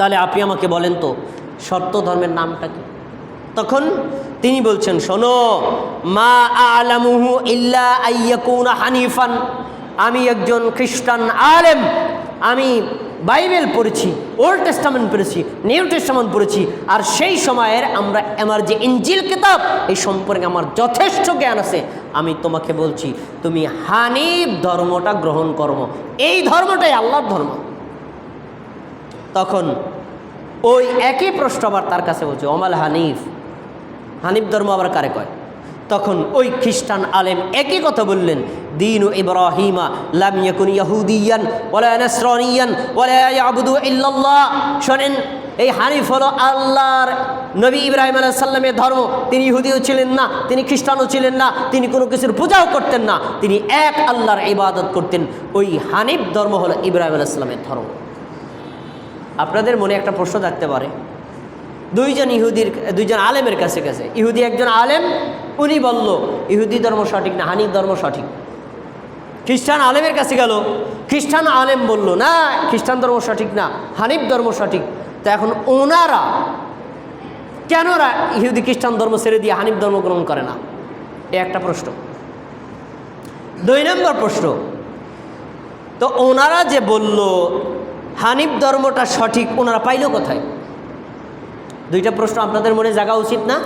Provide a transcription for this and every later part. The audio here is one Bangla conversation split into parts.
তাহলে আপনি আমাকে বলেন তো সত্য ধর্মের নামটা কি? তখন তিনি বলছেন, শোনো, মা আলামুহু ইল্লা আইয়াকুনা হানিফান। আমি একজন খ্রিস্টান আলেম, আমি বাইবেল পড়েছি, ওল্ড টেস্টামেন্ট পড়েছি, নিউ টেস্টামেন্ট পড়েছি, আর সেই সময়ের আমরা, আমার যে ইঞ্জিল কিতাব, এই সম্পর্কে আমার যথেষ্ট জ্ঞান আছে। আমি তোমাকে বলছি, তুমি হানিফ ধর্মটা গ্রহণ করো। এই ধর্মটাই আল্লাহর ধর্ম। তখন ওই একই প্রশ্ন আবার তার কাছে বলছে অমাল হানিফ। হানিফ ধর্ম আবার কারে কয়? তখন ওই খ্রিস্টান আলেম একই কথা বললেন, দিন ইয়াবুদু ইল্লাল্লাহ। শোনেন, এই হানিফ হলো আল্লাহর নবী ইব্রাহিম আলাইহিস সাল্লামের ধর্ম। তিনি ইহুদিও ছিলেন না, তিনি খ্রিস্টানও ছিলেন না, তিনি কোনো কিছুর পূজাও করতেন না। তিনি এক আল্লাহর ইবাদত করতেন। ওই হানিফ ধর্ম হলো ইব্রাহিম আলাইহিস সাল্লামের ধর্ম। আপনাদের মনে একটা প্রশ্ন থাকতে পারে। দুইজন ইহুদির, দুইজন আলেমের কাছে গেছে। ইহুদি একজন আলেম, উনি বলল, ইহুদি ধর্ম সঠিক না, হানিফ ধর্ম সঠিক? খ্রিস্টান আলেমের কাছে গেল। খ্রিস্টান আলেম বলল, না, খ্রিস্টান ধর্ম সঠিক না, হানিফ ধর্ম সঠিক। তো এখন ওনারা কেনরা ইহুদি খ্রিস্টান ধর্ম ছেড়ে দিয়ে হানিফ ধর্ম গ্রহণ করে না? এ একটা প্রশ্ন। দুই নম্বর প্রশ্ন, তো ওনারা যে বলল হানিফ ধর্মটা সঠিক, ওনারা পাইল কোথায়? দুইটা প্রশ্ন আপনাদের মনে জাগা উচিত না?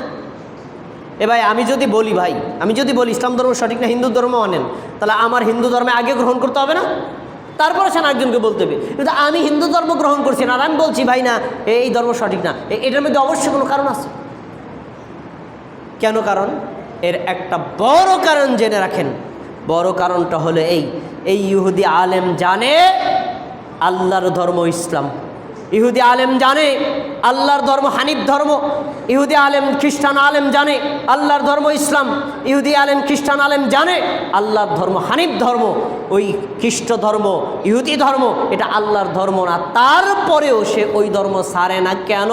এ ভাই, আমি যদি বলি ভাই, আমি যদি বলি ইসলাম ধর্ম সঠিক না, হিন্দু ধর্ম মানেন তাহলে আমার হিন্দু ধর্মে আগে গ্রহণ করতে হবে না? তারপরে সে একজনকে বলতে হবে। কিন্তু আমি হিন্দু ধর্ম গ্রহণ করছি না, আর আমি বলছি, ভাই না এই ধর্ম সঠিক না। এটার মধ্যে অবশ্যই কোনো কারণ আছে? কেন কারণ? এর একটা বড় কারণ জেনে রাখেন। বড় কারণটা হলো এই এই ইহুদি আলেম জানে আল্লাহর ধর্ম ইসলাম। ইহুদি আলেম জানে, আল্লাহর ধর্ম হানিফ ধর্ম। ইহুদি আলেম, খ্রিস্টান আলেম জানে, আল্লাহর ধর্ম ইসলাম। ইহুদি আলেম, খ্রিস্টান আলেম জানে, আল্লাহর ধর্ম হানিফ ধর্ম। ওই খ্রিস্ট ধর্ম, ইহুদি ধর্ম, এটা আল্লাহর ধর্ম না। তারপরেও সে ওই ধর্ম সারে না কেন?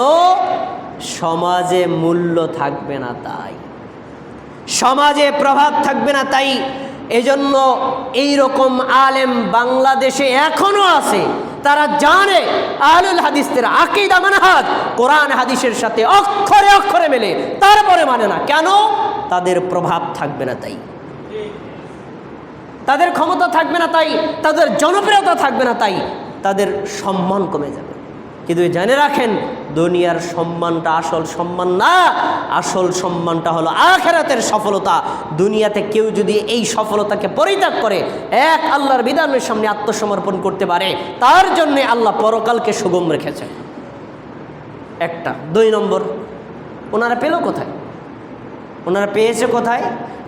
সমাজে মূল্য থাকবে না তাই। সমাজে প্রভাব থাকবে না তাই। এজন্য এই রকম আলেম বাংলাদেশে এখনও আছে। তারা জানে আলুল হাদিসদের আকিদা মানহাজ। কোরআন হাদিসের সাথে অক্ষরে অক্ষরে মেলে, তারপরে মানে না। কেন? তাদের প্রভাব থাকবে না তাই। তাদের ক্ষমতা থাকবে না তাই, তাদের জনপ্রিয়তা থাকবে না তাই, তাদের সম্মান কমে যাবে। কিন্তু জেনে রাখেন দুনিয়ার সম্মানটা আসল সম্মান না, আসল সম্মানটা হলো আখেরাতের সফলতা। দুনিয়াতে কেউ যদি এই সফলতাকে পরিত্যাগ করে, এক আল্লাহর বিধানের সামনে আত্মসমর্পণ করতে পারে, তার জন্য আল্লাহ পরকালকে সুগম রেখেছে। একটা। দুই নম্বর, ওনারা পেল কোথায়? ওনারা পেয়েছে কোথায়?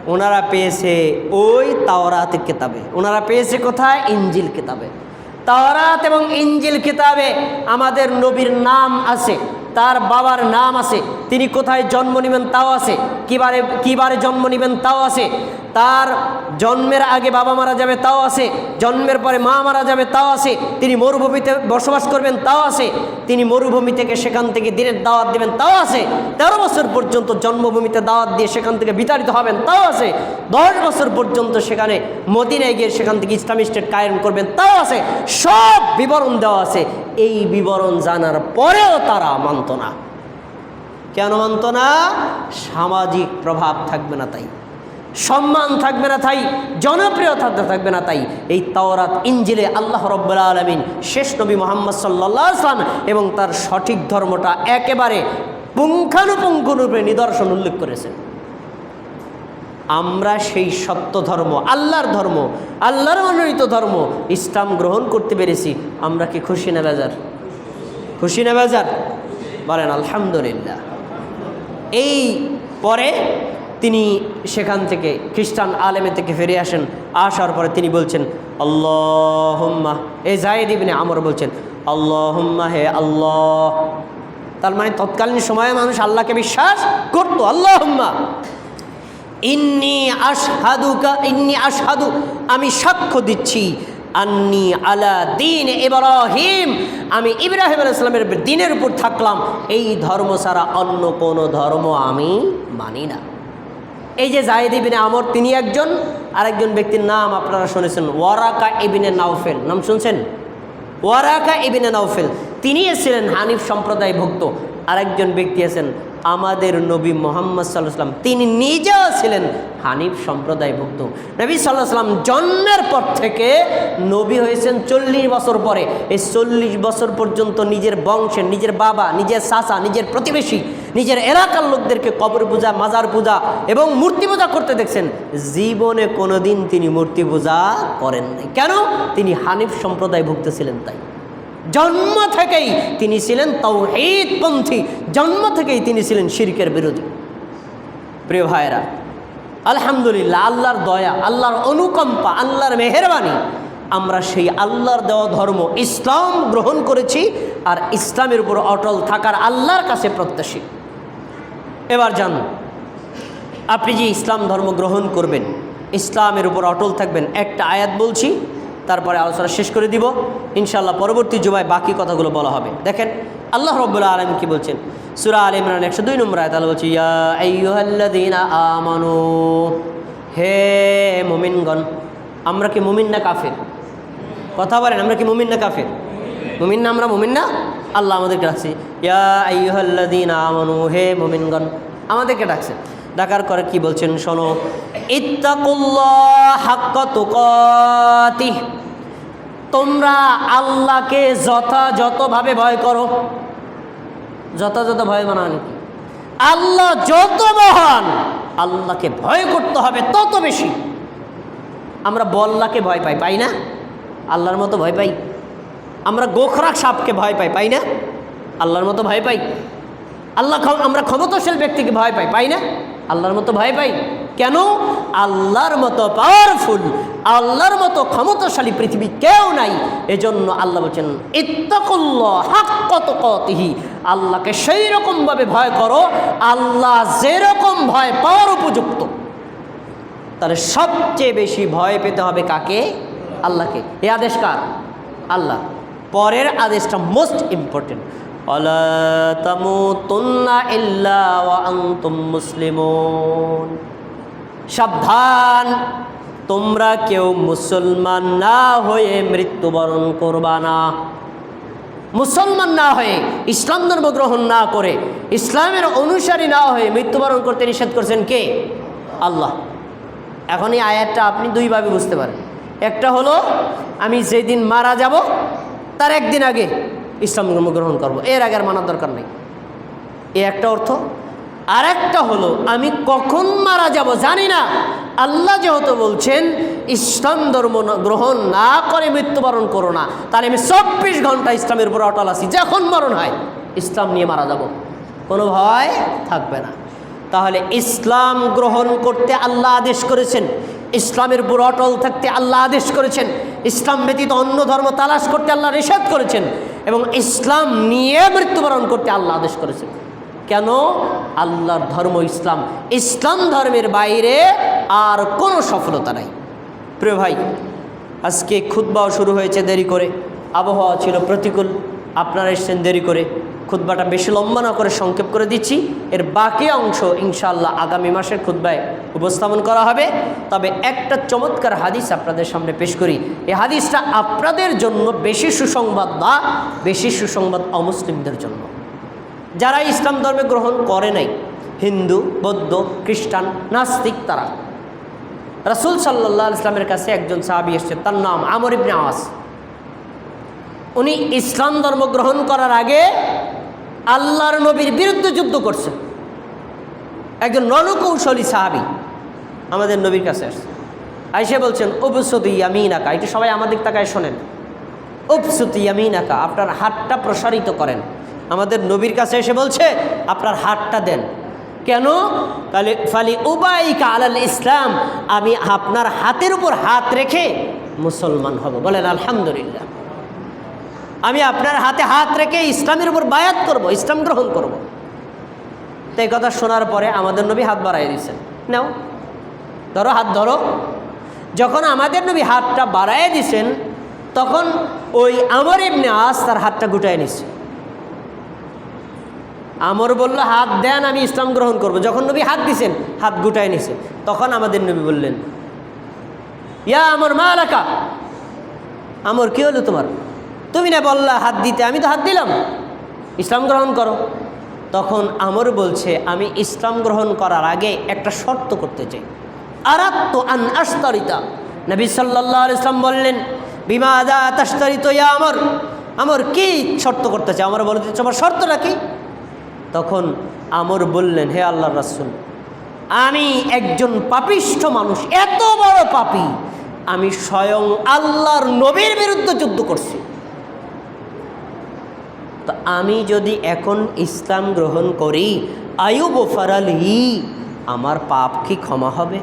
ওনারা পেয়েছে ওই তাওরাত কেতাবে। ওনারা পেয়েছে কোথায়? ইঞ্জিল কিতাবে। তাওরাত এবং ইঞ্জিল কিতাবে আমাদের নবীর নাম আছে। তার বাবার নাম আছে। তিনি কোথায় জন্ম নেবেন তাও আছে। কিবারে কিবারে জন্ম নেবেন তাও আছে। তার জন্মের আগে বাবা মারা যাবে তাও আছে। জন্মের পরে মা মারা যাবে তাও আছে। তিনি মরুভূমিতে বসবাস করবেন তাও আছে। তিনি মরুভূমি থেকে সেখান থেকে দিনের দাওয়াত দেবেন তাও আছে। তেরো বছর পর্যন্ত জন্মভূমিতে দাওয়াত দিয়ে সেখান থেকে বিতাড়িত হবেন তাও আছে। দশ বছর পর্যন্ত সেখানে মদিনায় গিয়ে সেখান থেকে ইসলামী স্টেট কায়েম করবেন তাও আছে। সব বিবরণ দেওয়া আছে। এই বিবরণ জানার পরেও তারা মানত না। কেন মানত না? সামাজিক প্রভাব থাকবে না তাই। সম্মান থাকবে না তাই। জনপ্রিয়তা থাকবে না তাই। এই তাওরাত ইঞ্জিলে আল্লাহ রব্বুল্লা আলমিন শেষ নবী মোহাম্মদ সাল্লাহ আসলাম এবং তার সঠিক ধর্মটা একেবারে পুঙ্খানুপুঙ্খরূপে নিদর্শন উল্লেখ করেছেন। আমরা সেই সত্য ধর্ম, আল্লাহর ধর্ম, আল্লাহর মনোনীত ধর্ম ইসলাম গ্রহণ করতে পেরেছি। আমরা কি খুশি না বেজার? খুশি না বেজার? বলেন, আলহামদুলিল্লাহ। এই পরে তিনি সেখান থেকে খ্রিস্টান আলেমে থেকে ফিরে আসেন। আসার পরে তিনি বলছেন, আল্লাহম্মা এই জায়েদ ইবনে আমর বলছেন, আল্লাহম্মা হে আল্লাহ। তার মানে তৎকালীন সময়ে মানুষ আল্লাহকে বিশ্বাস করতো। আল্লাহম্মা। ইন্নি আশহাদুকা, ইন্নি আশহাদু, আমি সাক্ষ্য দিচ্ছি। আন্নি আলা দিন ইব্রাহিম, আমি ইব্রাহিম আলাইসলামের দিনের উপর থাকলাম। এই ধর্ম ছাড়া অন্য কোনো ধর্ম আমি মানি না। এই যে জাহিদ ইবিনে আমর, তিনি একজন, আরেকজন ব্যক্তির নাম আপনারা শুনেছেন, ওয়ারাকা ইবিনে নাওফেল। নাম শুনছেন? Waraqah Ibn Nawfal. তিনি ছিলেন হানিফ সম্প্রদায় ভুক্ত আরেকজন ব্যক্তি আছেন আমাদের নবী মোহাম্মদ সাল্লাহ সাল্লাম তিনি নিজেও ছিলেন হানিফ সম্প্রদায়ভুক্ত। নবী সাল্লাহ সাল্লাম জন্মের পর থেকে নবী হয়েছেন চল্লিশ বছর পরে। এই চল্লিশ বছর পর্যন্ত নিজের বংশের নিজের বাবা, নিজের চাচা, নিজের প্রতিবেশী, নিজের এলাকার লোকদেরকে কবর পূজা, মাজার পূজা এবং মূর্তি পূজা করতে দেখছেন। জীবনে কোনোদিন তিনি মূর্তি পূজা করেন নাই কেন? তিনি হানিফ সম্প্রদায়ভুক্ত ছিলেন তাই। জন্ম থেকেই তিনি ছিলেন তৌহিদপন্থী জন্ম থেকেই তিনি ছিলেন শিরকের বিরোধী। প্রিয় ভাইরা আলহামদুলিল্লাহ, আল্লাহর দয়া, আল্লাহর অনুকম্পা, আল্লাহর মেহরবানি, আমরা সেই আল্লাহর দেওয়া ধর্ম ইসলাম গ্রহণ করেছি আর ইসলামের উপর অটল থাকার আল্লাহর কাছে প্রত্যাশী। এবার জান আপনি যে ইসলাম ধর্ম গ্রহণ করবেন, ইসলামের উপর অটল থাকবেন, একটা আয়াত বলছি তারপরে আলোচনা শেষ করে দিব। ইনশাল্লাহ পরবর্তী জুমায় বাকি কথাগুলো বলা হবে। দেখেন, আল্লাহ রব্বুল্লা আলম কি বলছেন? সুরা আল ইমরান একশো দুই নম্বর আয়াত আল্লাহ বলছি আমানু, হে মুমিনগণ, আমরা কি মুমিন না কাফের? কথা বলেন, আমরা কি মুমিন না কাফের? মুমিন না, আমরা মুমিন না? আল্লাহ আমাদেরকে ডাকছে, ইয়া আইয়ুহাল্লাযীনা আমানু, হে মুমিনগণ, আমাদেরকে ডাকছে। ডাকার করে, কি বলছেন, শোনো। ইত্তাকুল্লাহ হাক্কা তুকাতিহ। তোমরা আল্লাহকে যথাযথভাবে ভয় করো। যথাযথ ভয় মানা নাকি আল্লাহ যত মহান, আল্লাহকে ভয় করতে হবে তত বেশি। আমরা বল্লাকে ভয় পাই পাই না? আল্লাহর মতো ভয় পাই। আমরা গোখরাক সাপকে ভয় পাই পাই না? আল্লাহর মতো ভয় পাই। আল্লাহ আমরা ক্ষমতাশীল ব্যক্তিকে ভয় পাই পাই না? আল্লাহর মতো ভয় পাই? কেন? আল্লাহর মতো পাওয়ারফুল আল্লাহর মতো ক্ষমতাশালী পৃথিবী কেউ নাই। এজন্য আল্লাহ বলছেন, ইত্তাকুল্লাহ হাক্কত কতিহি আল্লাহকে সেই রকমভাবে ভয় করো, আল্লাহ যেরকম ভয় পাওয়ার উপযুক্ত। তাহলে সবচেয়ে বেশি ভয় পেতে হবে কাকে? আল্লাহকে। এ আদেশ কার? আল্লাহ। পরের আদেশটা মোস্ট ইম্পর্টেন্ট সাবধান, তোমরা কেউ মুসলমান না হয়ে মৃত্যুবরণ করবা না। মুসলমান না হয়ে, ইসলাম ধর্ম গ্রহণ না করে, ইসলামের অনুসারী না হয়ে মৃত্যুবরণ করতে নিষেধ করছেন কে? আল্লাহ। এখন এই আয়াতটা আপনি দুইভাবে বুঝতে পারেন। একটা হলো, আমি যেদিন মারা যাব, তার একদিন আগে। ইসলাম ধর্ম গ্রহণ করব। এর আগে আর মানার দরকার নেই। এ একটা অর্থ। আর একটা হলো, আমি কখন মারা যাব জানি না। আল্লাহ যেহেতু বলছেন, ইসলাম ধর্ম গ্রহণ না করে মৃত্যুবরণ করো না। তাহলে আমি চব্বিশ ঘণ্টা ইসলামের উপর অটল আছি। যখন মরণ হয়, ইসলাম নিয়ে মারা যাব। কোনো ভয় থাকবে না। তাহলে ইসলাম গ্রহণ করতে আল্লাহ আদেশ করেছেন। ইসলামের উপর অটল থাকতে আল্লাহ আদেশ করেছেন। ইসলাম ব্যতীত অন্য ধর্ম তালাশ করতে আল্লাহ নিষেধ করেছেন। এবং ইসলাম নিয়ে মৃত্যুবরণ করতে আল্লাহ আদেশ করেছেন। কেন? আল্লাহর ধর্ম ইসলাম। ইসলাম ধর্মের বাইরে আর কোনো সফলতা নাই। প্রিয় ভাই, আজকে খুতবাও শুরু হয়েছে দেরি করে। আবহাওয়া ছিল প্রতিকূল। আপনারা এসছেন দেরি করে। খুতবাটা বেশি লম্বা না করে সংক্ষেপ করে দিচ্ছি। এর বাকি অংশ ইনশাআল্লাহ আগামী মাসের খুতবায় উপস্থাপন করা হবে। তবে একটা চমৎকার হাদিস আপনাদের সামনে পেশ করি। এই হাদিসটা আপনাদের জন্য বেশি সুসংবাদ না, বেশি সুসংবাদ অমুসলিমদের জন্য। যারা ইসলাম ধর্মে গ্রহণ করে নাই, হিন্দু, বৌদ্ধ, খ্রিস্টান, নাস্তিক তারা। রাসুল সাল্লাহ ইসলামের কাছে একজন সাহাবি এসছে, তার নাম আমর ইবনে আওয়াজ উনি ইসলাম ধর্ম গ্রহণ করার আগে আল্লাহর নবীর বিরুদ্ধে যুদ্ধ করছে। একজন রণকৌশলী সাহাবি আমাদের নবীর কাছে আসছে। আইসে বলছেন উপসতি ইয়ামিনাকা। এটা সবাই আমাদের তাকায় শোনেন। উপসুতি ইয়ামিনাকা, আপনার হাতটা প্রসারিত করেন। আমাদের নবীর কাছে এসে বলছে, আপনার হাতটা দেন। কেন? তাহলে, ফালি উবাইকা আলাল ইসলাম। আমি আপনার হাতের উপর হাত রেখে মুসলমান হব। বলেন, আলহামদুলিল্লাহ। আমি আপনার হাতে হাত রেখে ইসলামের উপর বায়াত করব, ইসলাম গ্রহণ করব। তো এই কথা শোনার পরে আমাদের নবী হাত বাড়াই দিয়েছেন। নাও, ধরো, হাত ধরো। যখন আমাদের নবী হাতটা বাড়াই দিছেন তখন ওই আমর এমনি আস তার হাতটা গুটায় নিচ্ছে আমর বলল, হাত দেন, আমি ইসলাম গ্রহণ করব। যখন নবী হাত দিছেন হাত গুটায় নিছে তখন আমাদের নবী বললেন, ইয়া আমর, মা এলাকা আমর, কি হলো তোমার? তুমি না বললা হাত দিতে, আমি তো হাত দিলাম। ইসলাম গ্রহণ করো। তখন আমর বলছে, আমি ইসলাম গ্রহণ করার আগে একটা শর্ত করতে চাই। আরাত্ত আন আস্তরিতা নবী সাল্লাহ ইসলাম বললেন, বিমা আদা তাস্তরিত ইয়া আমর। আমর, কি শর্ত করতে চাই আমার বলতে তোমার শর্তটা কি? তখন আমর বললেন, হে আল্লাহ রাসুল, আমি একজন পাপিষ্ঠ মানুষ, এত বড় পাপী। আমি স্বয়ং আল্লাহর নবীর বিরুদ্ধে যুদ্ধ করছি। তো আমি যদি এখন ইসলাম গ্রহণ করি আয়ুব ফারালি, আমার পাপ কি ক্ষমা হবে?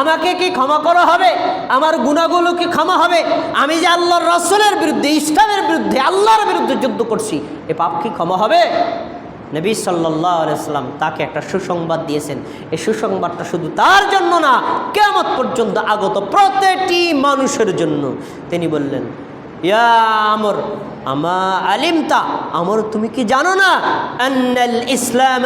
আমাকে কি ক্ষমা করা হবে? আমার গুণাগুলো কি ক্ষমা হবে? আমি যে আল্লাহর রসুলের বিরুদ্ধে, ইসলামের বিরুদ্ধে, আল্লাহর বিরুদ্ধে যুদ্ধ করছি, এ পাপ কি ক্ষমা হবে? নবী সাল্লাহ আলাইসাল্লাম তাকে একটা সুসংবাদ দিয়েছেন। এই সুসংবাদটা শুধু তার জন্য না কেমন পর্যন্ত আগত প্রত্যেকটি মানুষের জন্য। তিনি বললেন, ইয়া আমর আমা আলিমতা, আমর, তুমি কি জানো না? আন্নাল ইসলাম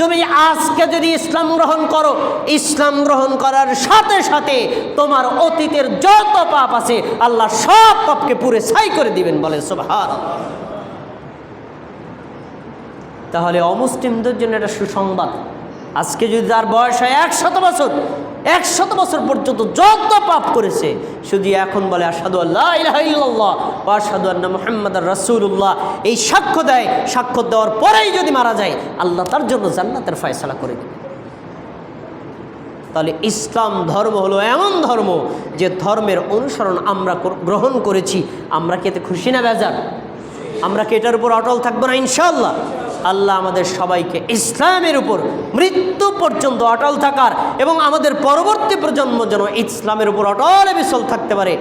তুমি আজকে যদি ইসলাম গ্রহণ করো, ইসলাম গ্রহণ করার সাথে সাথে তোমার অতীতের যত পাপ আছে, আল্লাহ সব পাপকে পুরে ছাই করে দিবেন বলেন সুবহান তাহলে অমুসলিমদের জন্য একটা সুসংবাদ। আজকে যদি তার বয়স হয় একশত বছর একশত বছর পর্যন্ত যত পাপ করেছে, শুধু এখন বলে আসাদু আল্লাহ আসাদু আন্না মোহাম্মদ রাসুল্লাহ এই সাক্ষ্য দেয়। সাক্ষ্য দেওয়ার পরেই যদি মারা যায়, আল্লাহ তার জন্য জান্নাতের ফয়সলা করে দেবে। তাহলে ইসলাম ধর্ম হলো এমন ধর্ম যে ধর্মের অনুসরণ আমরা গ্রহণ করেছি। আমরা কি এতে খুশি না বেজার? আমরা কি এটার উপর অটল থাকব না ইনশাল্লাহ আল্লাহ আমাদের সবাইকে ইসলামের উপর মৃত্যু পর্যন্ত অটল থাকার এবং আমাদের পরবর্তী প্রজন্ম যেন ইসলামের উপর অটল বিচল থাকতে পারে।